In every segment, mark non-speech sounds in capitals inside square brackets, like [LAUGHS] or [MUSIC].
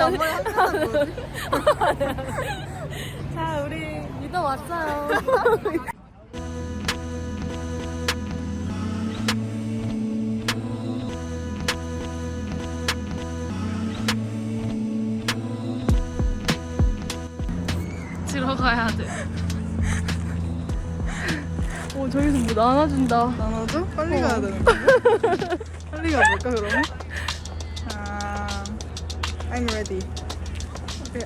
앞머리? [LAUGHS] 자, 우리 리더 왔어요. [LAUGHS] 들어가야 돼. [LAUGHS] 오, 저기서 뭐 나눠준다. 나눠줘? 빨리 가야 되는 거 빨리 가볼까 그러면? 아, I'm ready.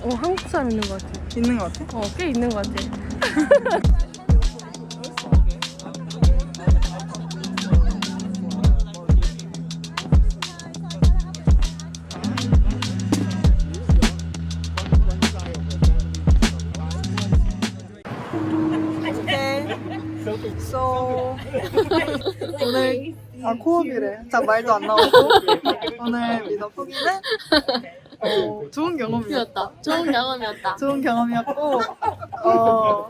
어, 한국 사람 있는 것 같아. 있는 거 같아? 어, 꽤 있는 것 같아. So 오늘 아 코업이래. 자 말도 안 나오고 오늘 리더 포기는 어, 좋은 경험이었다. 좋은 경험이었다. 좋은 경험이었고 어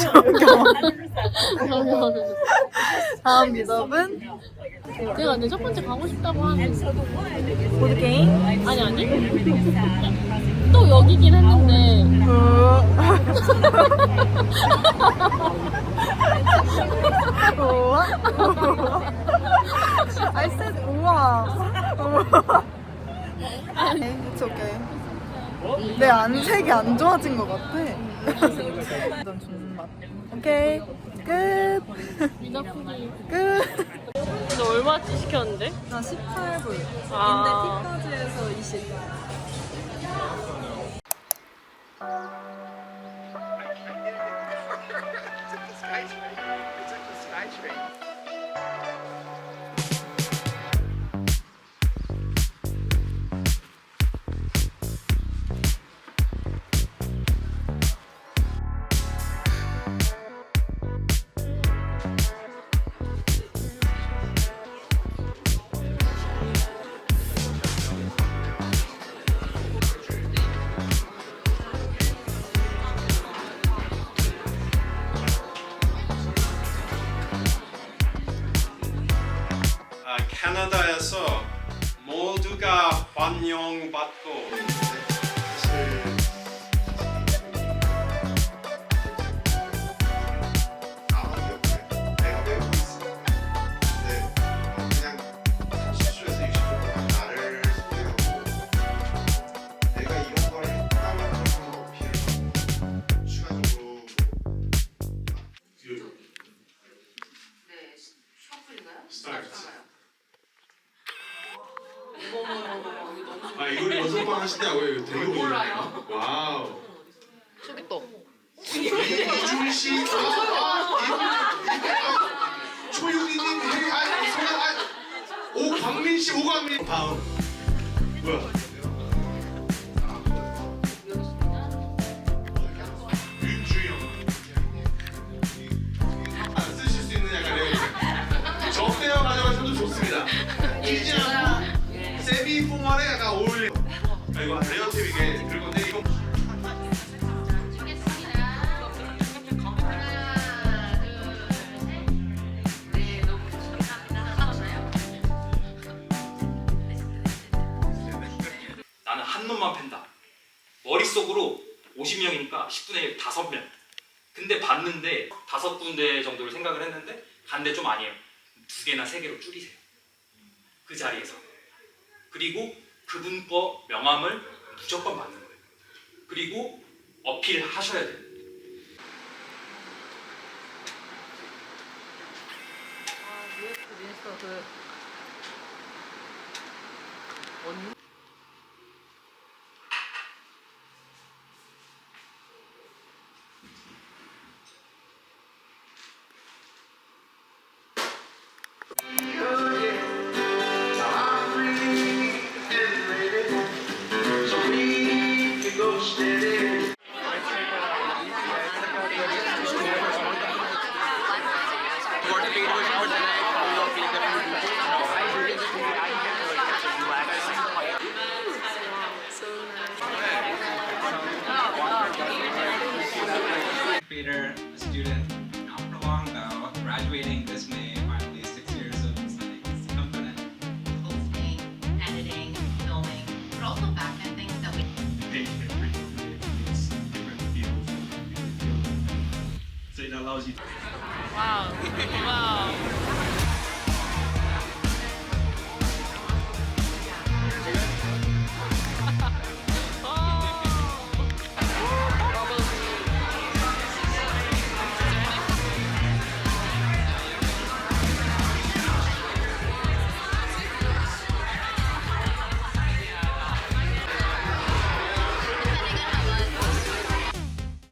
좋은 경험. 다음 리더는 내가 근데 첫 번째 가고 싶다고 하는 보드 게임. 아니 아니 또 여기긴 했는데 우와. I said 우와. 우와. It's okay. 내 안색이 안 좋아진 것 같아. 완전 좋은 맛. 오케이. 끝. 미나풀이 끝. 너 얼마치 시켰는데? 나 18불. 아. 근데 팁까지 해서 20. 아, 캐나다에서 모두가 환영받고 사실 나만 옆에 내가 배우고 있어. 근데 그냥 30초에서 60초간 나를 소개하고 내가 이런 걸 했다는 걸 어필을 추가적으로 네, 셔플인가요? 스타일스. 아 이걸 연습방 이거 되게 몰라요. 와우 저기 또. 이준 씨, 초윤이님, 오광민 씨, 오광민. 다음 뭐야 윤주영. 아, 쓰실 수 있는 약간 레어. 적대어 가져가셔도 좋습니다. 않고 세미 포멀에 약간 어울리. 아, 이거 레어템 이게 그리고 근데 이거 한 놈만 팬다. 머릿속으로 50명이니까 10분의 1, 5명. 근데 봤는데 다섯 군데 정도를 생각을 했는데 갔는데 좀 아니에요. 두 개나 세 개로 줄이세요. 그 자리에서. 그리고 그분 거 명함을 무조건 받는 거예요. 그리고 어필하셔야 돼요. 아, US 미니스터 그 언니? long now, graduating this May, finally six years of studying. I'm editing, filming, but also things that we different fields different fields. So it allows you to Wow. wow.